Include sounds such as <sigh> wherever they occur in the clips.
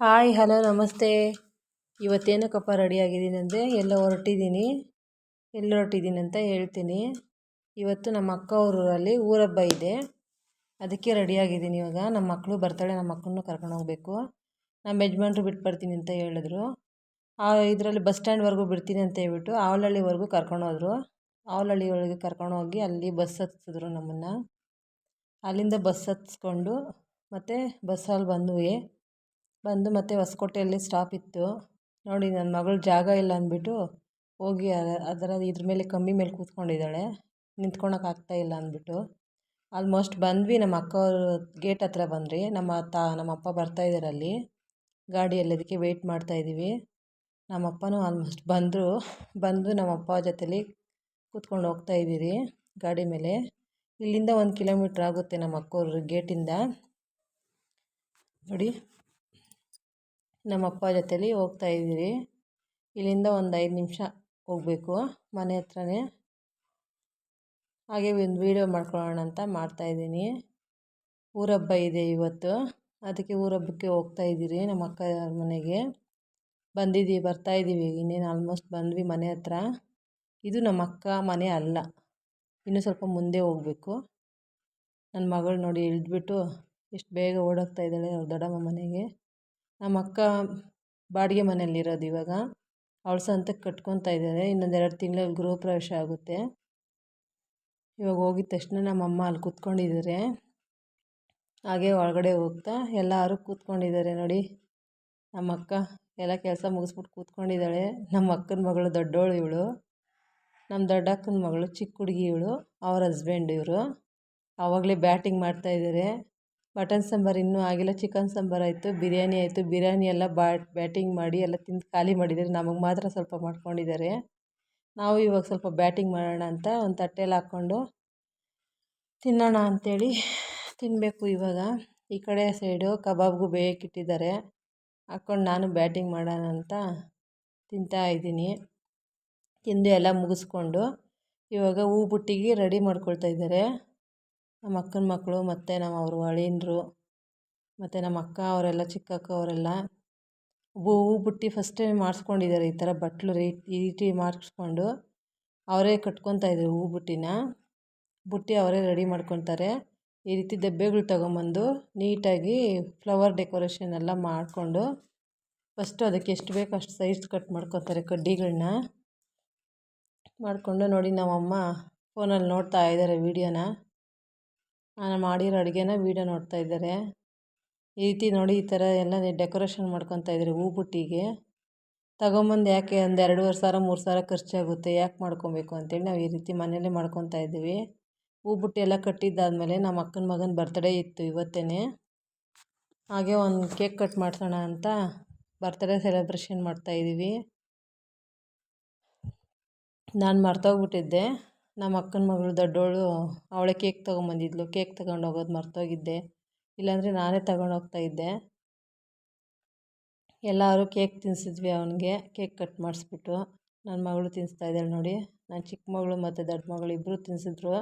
Hi, hello, ನಮಸ್ತೆ. ಇವತ್ತೇನಕ್ಕಪ್ಪ ready ಆಗಿದ್ದೀನಿ ಅಂದರೆ ಎಲ್ಲ ಹೊರಟಿದ್ದೀನಿ. ಎಲ್ಲಿ ಹೊರಟಿದ್ದೀನಿ ಅಂತ ಹೇಳ್ತೀನಿ. ಇವತ್ತು ನಮ್ಮ ಅಕ್ಕ ಊರಲ್ಲಿ ಊರಬ್ಬ ಇದೆ. ಅದಕ್ಕೆ ರೆಡಿಯಾಗಿದ್ದೀನಿ ಇವಾಗ. ನಮ್ಮ ಮಕ್ಕಳು ಬರ್ತಾಳೆ, ನಮ್ಮ ಮಕ್ಕಳನ್ನು ಕರ್ಕೊಂಡು ಹೋಗಬೇಕು. ನಮ್ಮ ಯಜಮಾನ್ರು ಬಿಟ್ಬರ್ತೀನಿ ಅಂತ ಹೇಳಿದ್ರು. ಆ ಇದರಲ್ಲಿ ಬಸ್ ಸ್ಟ್ಯಾಂಡ್ವರೆಗೂ ಬಿಡ್ತೀನಿ ಅಂತ ಹೇಳ್ಬಿಟ್ಟು ಆವಲಹಳ್ಳಿವರೆಗೂ ಕರ್ಕೊಂಡು ಹೋದರು. ಆವಲಹಳ್ಳಿ ಕರ್ಕೊಂಡು ಹೋಗಿ ಅಲ್ಲಿ ಬಸ್ ಹತ್ತಿಸಿದ್ರು ನಮ್ಮನ್ನು. ಅಲ್ಲಿಂದ ಬಸ್ ಹತ್ತಿಸ್ಕೊಂಡು ಮತ್ತು ಬಸ್ಸಲ್ಲಿ ಬಂದ್ವಿ. ಬಂದು ಮತ್ತೆ ಹೊಸಕೋಟೆಯಲ್ಲಿ ಸ್ಟಾಪ್ ಇತ್ತು. ನೋಡಿ ನನ್ನ ಮಗಳು ಜಾಗ ಇಲ್ಲ ಅಂದ್ಬಿಟ್ಟು ಹೋಗಿ ಅದರ ಇದ್ರ ಮೇಲೆ ಕಂಬಿ ಮೇಲೆ ಕೂತ್ಕೊಂಡಿದ್ದಾಳೆ. ನಿಂತ್ಕೊಳಕ್ಕೆ ಇಲ್ಲ ಅಂದ್ಬಿಟ್ಟು. ಆಲ್ಮೋಸ್ಟ್ ಬಂದ್ವಿ, ನಮ್ಮ ಅಕ್ಕವ್ರ ಗೇಟ್ ಹತ್ರ ಬಂದ್ರಿ ನಮ್ಮ ತಾ, ನಮ್ಮ ಅಪ್ಪ ಬರ್ತಾಯಿದ್ದಾರೆ ಅಲ್ಲಿ. ಗಾಡಿಯಲ್ಲಿ ಅದಕ್ಕೆ ವೆಯ್ಟ್ ಮಾಡ್ತಾಯಿದ್ದೀವಿ ನಮ್ಮ ಅಪ್ಪನೂ ಆಲ್ಮೋಸ್ಟ್ ಬಂದರು. ಬಂದು ನಮ್ಮ ಅಪ್ಪ ಜೊತೆಲಿ ಕೂತ್ಕೊಂಡು ಹೋಗ್ತಾಯಿದ್ದೀರಿ ಗಾಡಿ ಮೇಲೆ. ಇಲ್ಲಿಂದ ಒಂದು ಕಿಲೋಮೀಟ್ರ್ ಆಗುತ್ತೆ ನಮ್ಮ ಅಕ್ಕವ್ರ ಗೇಟಿಂದ ನೋಡಿ. ನಮ್ಮ ಅಪ್ಪ ಜೊತೇಲಿ ಹೋಗ್ತಾ ಇದ್ದೀವಿ ಇಲ್ಲಿಂದ ಒಂದು ಐದು ನಿಮಿಷ ಹೋಗಬೇಕು ಮನೆ ಹತ್ರನೇ. ಹಾಗೆ ಒಂದು ವೀಡಿಯೋ ಮಾಡ್ಕೊಳ್ಳೋಣ ಅಂತ ಮಾಡ್ತಾಯಿದ್ದೀನಿ ಊರಬ್ಬ ಇದೆ ಇವತ್ತು. ಅದಕ್ಕೆ ಊರಬ್ಬಕ್ಕೆ ಹೋಗ್ತಾ ಇದ್ದೀರಿ ನಮ್ಮ ಅಕ್ಕ ಮನೆಗೆ. ಬಂದಿದ್ದೀವಿ ಬರ್ತಾಯಿದ್ದೀವಿ ಇನ್ನೇನು ಆಲ್ಮೋಸ್ಟ್ ಬಂದ್ವಿ ಮನೆ ಹತ್ರ. ಇದು ನಮ್ಮ ಅಕ್ಕ ಮನೆ ಅಲ್ಲ. ಇನ್ನೂ ಸ್ವಲ್ಪ ಮುಂದೆ ಹೋಗಬೇಕು. ನನ್ನ ಮಗಳು ನೋಡಿ ಇಳಿದ್ಬಿಟ್ಟು ಎಷ್ಟು ಬೇಗ ಓಡೋಗ್ತಾ ಇದ್ದಾಳೆ ಅವ್ರ ದೊಡ್ಡಮ್ಮ ಮನೆಗೆ. ನಮ್ಮ ಅಕ್ಕ ಬಾಡಿಗೆ ಮನೆಯಲ್ಲಿರೋದು ಇವಾಗ. ಅವಳು ಸ್ವಂತಕ್ಕೆ ಕಟ್ಕೊತಾ ಇದ್ದಾರೆ. ಇನ್ನೊಂದು ಎರಡು ತಿಂಗಳಲ್ಲಿ ಗೃಹ ಪ್ರವೇಶ ಆಗುತ್ತೆ. ಇವಾಗ ಹೋಗಿದ ತಕ್ಷಣ ನಮ್ಮಮ್ಮ ಅಲ್ಲಿ ಕೂತ್ಕೊಂಡಿದ್ದಾರೆ. ಹಾಗೆ ಒಳಗಡೆ ಹೋಗ್ತಾ ಎಲ್ಲರೂ ಕೂತ್ಕೊಂಡಿದ್ದಾರೆ ನೋಡಿ. ನಮ್ಮ ಅಕ್ಕ ಎಲ್ಲ ಕೆಲಸ ಮುಗಿಸ್ಬಿಟ್ಟು ಕೂತ್ಕೊಂಡಿದ್ದಾಳೆ. ನಮ್ಮ ಅಕ್ಕನ ಮಗಳು ದೊಡ್ಡವಳು ಇವಳು. ನಮ್ಮ ದೊಡ್ಡಕ್ಕನ ಮಗಳು ಚಿಕ್ಕ ಹುಡುಗಿ ಇವಳು. ಅವ್ರ ಹಸ್ಬೆಂಡ್ ಇವರು. ಆವಾಗಲೇ ಬ್ಯಾಟಿಂಗ್ ಮಾಡ್ತಾಯಿದ್ದಾರೆ ಮಟನ್ ಸಾಂಬಾರು ಇನ್ನೂ ಆಗಿಲ್ಲ, ಚಿಕನ್ ಸಾಂಬಾರು ಆಯಿತು, ಬಿರಿಯಾನಿ ಆಯಿತು, ಬಿರಿಯಾನಿ ಎಲ್ಲ ಬ್ಯಾಟಿಂಗ್ ಮಾಡಿ ಎಲ್ಲ ತಿಂದು ಖಾಲಿ ಮಾಡಿದ್ದಾರೆ, ನಮಗೆ ಮಾತ್ರ ಸ್ವಲ್ಪ ಮಾಡ್ಕೊಂಡಿದ್ದಾರೆ. ನಾವು ಇವಾಗ ಸ್ವಲ್ಪ ಬ್ಯಾಟಿಂಗ್ ಮಾಡೋಣ ಅಂತ ಒಂದು ತಟ್ಟೆಯಲ್ಲಿ ಹಾಕ್ಕೊಂಡು ತಿನ್ನೋಣ ಅಂಥೇಳಿ ತಿನ್ನಬೇಕು ಇವಾಗ. ಈ ಕಡೆ ಸೈಡು ಕಬಾಬ್ಗೂ ಬೇಯಕ್ಕಿಟ್ಟಿದ್ದಾರೆ ಹಾಕ್ಕೊಂಡು ನಾನು ಬ್ಯಾಟಿಂಗ್ ಮಾಡೋಣ ಅಂತ ತಿಂತಾ ಇದ್ದೀನಿ. ತಿಂದು ಎಲ್ಲ ಮುಗಿಸ್ಕೊಂಡು ಇವಾಗ ಹೂ ಬುಟ್ಟಿಗೆ ರೆಡಿ ಮಾಡ್ಕೊಳ್ತಾ ಇದ್ದಾರೆ. ನಮ್ಮ ಅಕ್ಕನ ಮಕ್ಕಳು ಮತ್ತು ನಮ್ಮ ಅವ್ರ ಅಳಿಯಂದ್ರು ಮತ್ತು ನಮ್ಮ ಅಕ್ಕ ಅವರೆಲ್ಲ, ಚಿಕ್ಕ ಅಕ್ಕ ಅವರೆಲ್ಲ ಹೂ ಬುಟ್ಟಿ ಟೈಮ್ ಮಾಡಿಸ್ಕೊಂಡಿದ್ದಾರೆ ಈ ಥರ ಬಟ್ಲು ಈ ರೀತಿ ಮಾಡಿಸ್ಕೊಂಡು ಅವರೇ ಕಟ್ಕೊತಾ ಇದ್ದಾರೆ ಹೂ ಬುಟ್ಟಿನ. ಬುಟ್ಟಿ ಅವರೇ ರೆಡಿ ಮಾಡ್ಕೊತಾರೆ. ಈ ರೀತಿ ದೆಬ್ಬೆಗಳು ತಗೊಂಬಂದು ನೀಟಾಗಿ ಫ್ಲವರ್ ಡೆಕೋರೇಷನ್ ಎಲ್ಲ ಮಾಡಿಕೊಂಡು ಫಸ್ಟು ಅದಕ್ಕೆ ಎಷ್ಟು ಬೇಕೋ ಅಷ್ಟು ಸೈಜ್ ಕಟ್ ಮಾಡ್ಕೊತಾರೆ ಕಡ್ಡಿಗಳನ್ನ ಮಾಡಿಕೊಂಡು ನೋಡಿ ನಮ್ಮಮ್ಮ ಫೋನಲ್ಲಿ ನೋಡ್ತಾ ಇದ್ದಾರೆ ವೀಡಿಯೋನ ನಾನು ಮಾಡಿರೋ ಅಡುಗೆನ ವೀಡಿಯೋ ನೋಡ್ತಾ ಇದ್ದಾರೆ. ಈ ರೀತಿ ನೋಡಿ ಈ ಥರ ಎಲ್ಲ ಡೆಕೋರೇಷನ್ ಮಾಡ್ಕೊತಾ ಇದ್ದಾರೆ ಹೂ ಬುಟ್ಟಿಗೆ. ತಗೊಂಬಂದು ಯಾಕೆ ಒಂದು ಎರಡೂವರೆ ಸಾವಿರ, ಮೂರು ಸಾವಿರ ಖರ್ಚಾಗುತ್ತೆ, ಯಾಕೆ ಮಾಡ್ಕೊಬೇಕು ಅಂತೇಳಿ ನಾವು ಈ ರೀತಿ ಮನೆಯಲ್ಲೇ ಮಾಡ್ಕೊತಾ ಇದ್ದೀವಿ. ಹೂ ಬುಟ್ಟಿ ಎಲ್ಲ ಕಟ್ಟಿದ್ದಾದಮೇಲೆ ನಮ್ಮ ಅಕ್ಕನ ಮಗನ ಬರ್ತ್ಡೇ ಇತ್ತು ಇವತ್ತೇ ಹಾಗೆ ಒಂದು ಕೇಕ್ ಕಟ್ ಮಾಡ್ಸೋಣ ಅಂತ ಬರ್ತ್ಡೇ ಸೆಲೆಬ್ರೇಷನ್ ಮಾಡ್ತಾಯಿದ್ದೀವಿ ನಾನು ಮರ್ತೋಗ್ಬಿಟ್ಟಿದ್ದೆ. ನಮ್ಮ ಅಕ್ಕನ ಮಗಳು ದೊಡ್ಡವಳು ಅವಳೇ ಕೇಕ್ ತೊಗೊಂಬಂದಿದ್ಲು. ಕೇಕ್ ತಗೊಂಡು ಹೋಗೋದು ಮರ್ತೋಗಿದ್ದೆ. ಇಲ್ಲಾಂದರೆ ನಾನೇ ತಗೊಂಡು ಹೋಗ್ತಾಯಿದ್ದೆ ಎಲ್ಲರೂ ಕೇಕ್ ತಿನ್ನಿಸಿದ್ವಿ ಅವನಿಗೆ. ಕೇಕ್ ಕಟ್ ಮಾಡಿಸ್ಬಿಟ್ಟು ನನ್ನ ಮಗಳು ತಿನ್ನಿಸ್ತಾ ಇದ್ದಾಳೆ ನೋಡಿ. ನನ್ನ ಚಿಕ್ಕ ಮಗಳು ಮತ್ತು ದೊಡ್ಡ ಮಗಳು ಇಬ್ಬರು ತಿನ್ನಿಸಿದ್ರು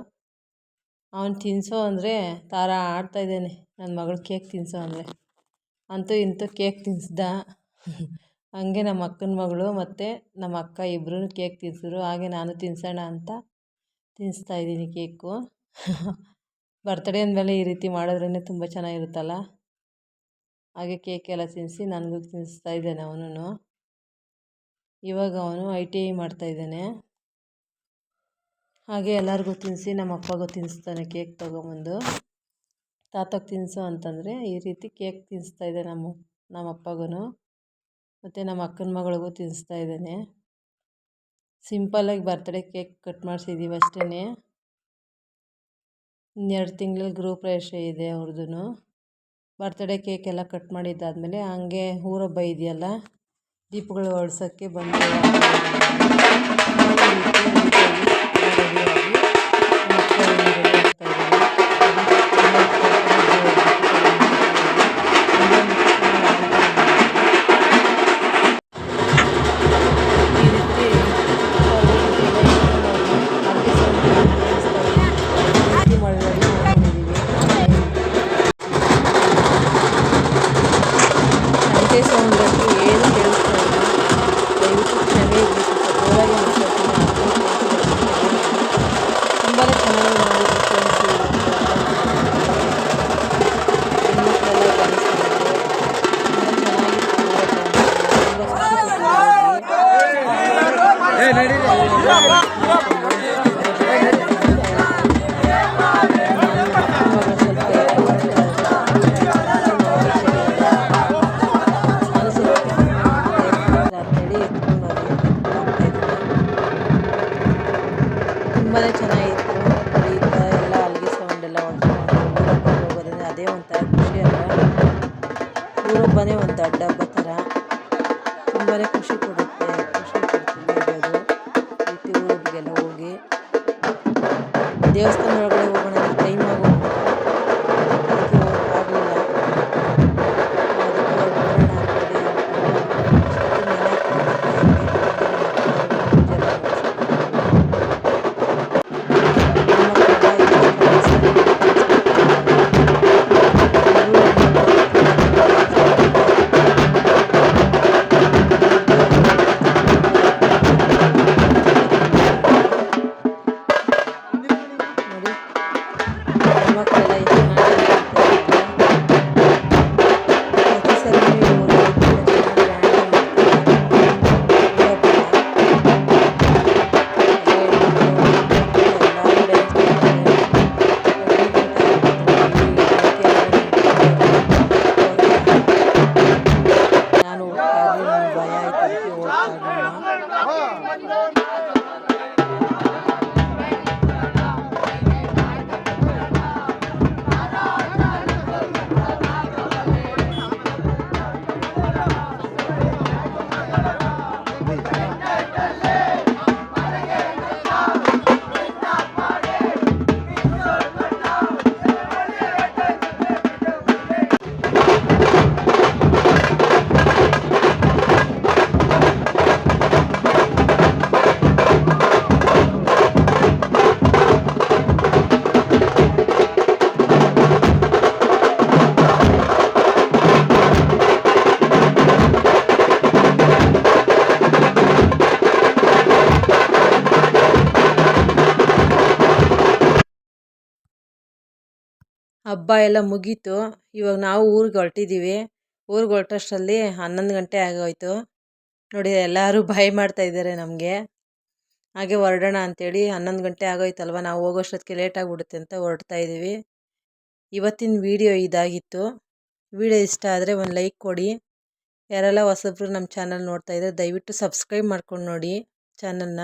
ಅವನು ತಿನ್ನಿಸೋ ಅಂದರೆ ತಾರ ಆಡ್ತಾಯಿದ್ದಾನೆ ನನ್ನ ಮಗಳು ಕೇಕ್ ತಿನ್ನಿಸೋ ಅಂದರೆ. ಅಂತೂ ಇಂತೂ ಕೇಕ್ ತಿನ್ನಿಸ್ದ ಹಾಗೆ ನಮ್ಮ ಅಕ್ಕನ ಮಗಳು ಮತ್ತು ನಮ್ಮ ಅಕ್ಕ ಇಬ್ಬರೂ ಕೇಕ್ ತಿನ್ನಿಸಿದ್ರು ಹಾಗೆ ನಾನು ತಿನ್ನಿಸೋಣ ಅಂತ ತಿನ್ನಿಸ್ತಾ ಇದ್ದೀನಿ ಕೇಕು. ಬರ್ತಡೇ ಅಂದಮೇಲೆ ಈ ರೀತಿ ಮಾಡಿದ್ರೇ ತುಂಬ ಚೆನ್ನಾಗಿರುತ್ತಲ್ಲ? ಹಾಗೆ ಕೇಕೆಲ್ಲ ತಿನ್ನಿಸಿ ನನಗೂ ತಿನ್ನಿಸ್ತಾ ಇದ್ದಾನೆ ಅವನು ಇವಾಗ ಅವನು ಐ ಟಿ ಐ ಮಾಡ್ತಾಯಿದ್ದಾನೆ ಹಾಗೆ ಎಲ್ಲರಿಗೂ ತಿನ್ನಿಸಿ ನಮ್ಮ ಅಪ್ಪಗೂ ತಿನ್ನಿಸ್ತಾನೆ ಕೇಕ್ ತೊಗೊಂಬಂದು. ತಾತಗೆ ತಿನ್ನಿಸು ಅಂತಂದರೆ ಈ ರೀತಿ ಕೇಕ್ ತಿನ್ನಿಸ್ತಾ ಇದೆ ನಮ್ಮ ನಮ್ಮ ಅಪ್ಪಗೂ ಮತ್ತು ನಮ್ಮ ಅಕ್ಕನ ಮಗಳಿಗೂ ತಿನ್ನಿಸ್ತಾ ಇದ್ದಾನೆ. ಸಿಂಪಲ್ಲಾಗಿ ಬರ್ತ್ಡೇ ಕೇಕ್ ಕಟ್ ಮಾಡಿಸಿದ್ದೀವಿ ಅಷ್ಟೇ ಇನ್ನೆರಡು ತಿಂಗಳಲ್ಲಿ ಗ್ರೂಪ್ ರೇಷೆ ಇದೆ ಅವ್ರದ್ದು ಬರ್ತಡೇ ಕೇಕ್ ಎಲ್ಲ ಕಟ್ ಮಾಡಿದ್ದಾದಮೇಲೆ ಹಂಗೆ ಊರಹಬ್ಬ ಇದೆಯಲ್ಲ, ದೀಪಗಳು ಹೊಡ್ಸೋಕ್ಕೆ ಬಂದು. ಊರೊಬ್ಬನೇ ಒಂದು ದೊಡ್ಡ ಹಬ್ಬ ಥರ. ತುಂಬಾ ಖುಷಿ ಕೊಡುತ್ತೆ. ಖುಷಿ ಕೊಡ್ತೀನಿ. ಇರೋದು ರೀತಿ ಊರಿಗೆಲ್ಲ ಹೋಗಿ ದೇವಸ್ಥಾನ ಹಬ್ಬ ಎಲ್ಲ ಮುಗೀತು. ಇವಾಗ ನಾವು ಊರಿಗೆ ಹೊರಟಿದ್ದೀವಿ ಊರಿಗೆ ಹೊರಟಷ್ಟರಲ್ಲಿ ಹನ್ನೊಂದು ಗಂಟೆ ಆಗೋಯ್ತು. ನೋಡಿ, ಎಲ್ಲರೂ <laughs> ಭಯ ಮಾಡ್ತಾ ಇದ್ದಾರೆ ನಮಗೆ. ಹಾಗೆ ಹೊರಡೋಣ ಅಂಥೇಳಿ ಹನ್ನೊಂದು ಗಂಟೆ ಆಗೋಯ್ತಲ್ವ? ನಾವು ಹೋಗೋಷ್ಟೊತ್ತಿಗೆ ಲೇಟ್ ಆಗಿಬಿಡುತ್ತೆ ಅಂತ ಹೊರಡ್ತಾ ಇದ್ದೀವಿ. ಇವತ್ತಿನ ವಿಡಿಯೋ ಇದಾಗಿತ್ತು. ವಿಡಿಯೋ ಇಷ್ಟ ಆದರೆ ಒಂದು ಲೈಕ್ ಕೊಡಿ. ಯಾರೆಲ್ಲ ಹೊಸಬ್ರು ನಮ್ಮ ಚಾನಲ್ ನೋಡ್ತಾ ಇದ್ದಾರೆ ದಯವಿಟ್ಟು ಸಬ್ಸ್ಕ್ರೈಬ್ ಮಾಡ್ಕೊಂಡು ನೋಡಿ ಚಾನಲ್ನ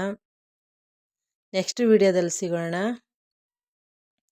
ನೆಕ್ಸ್ಟ್ ವಿಡಿಯೋದಲ್ಲಿ ಸಿಗೋಣ.